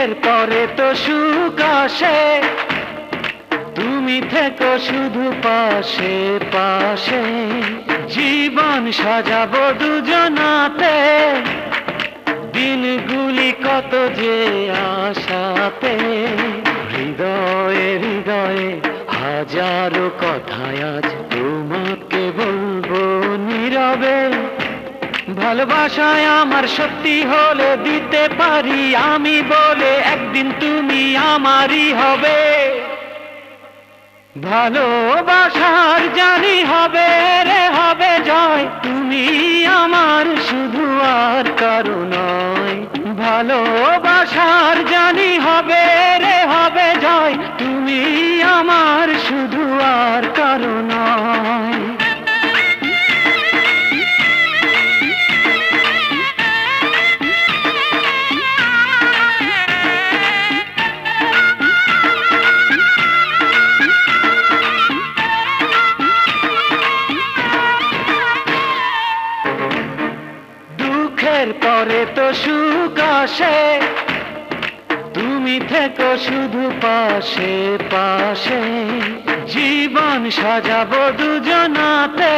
দুঃখের পরে তো সুখ আসে। তুমি থেকো শুধু পাশে পাশে। জীবন সাজাবো দুজনাতে। দিনগুলি কত যে আশাতে। হৃদয়ে হৃদয়ে হাজারো কথায় আজ তোমাকে ভালোবাসায় আমার সত্যি হলে দিতে পারি আমি বলে একদিন তুমি আমারই হবে। ভালোবাসার জানি হবে রে, হবে জয়। তুমি আমার শুধু আর কারও নয়। ভালোবাসার জানি হবে দুঃখের পরে তো সুখ আসে। তুমি থেকো শুধু পাশে পাশে। জীবন সাজাবো দুজনাতে।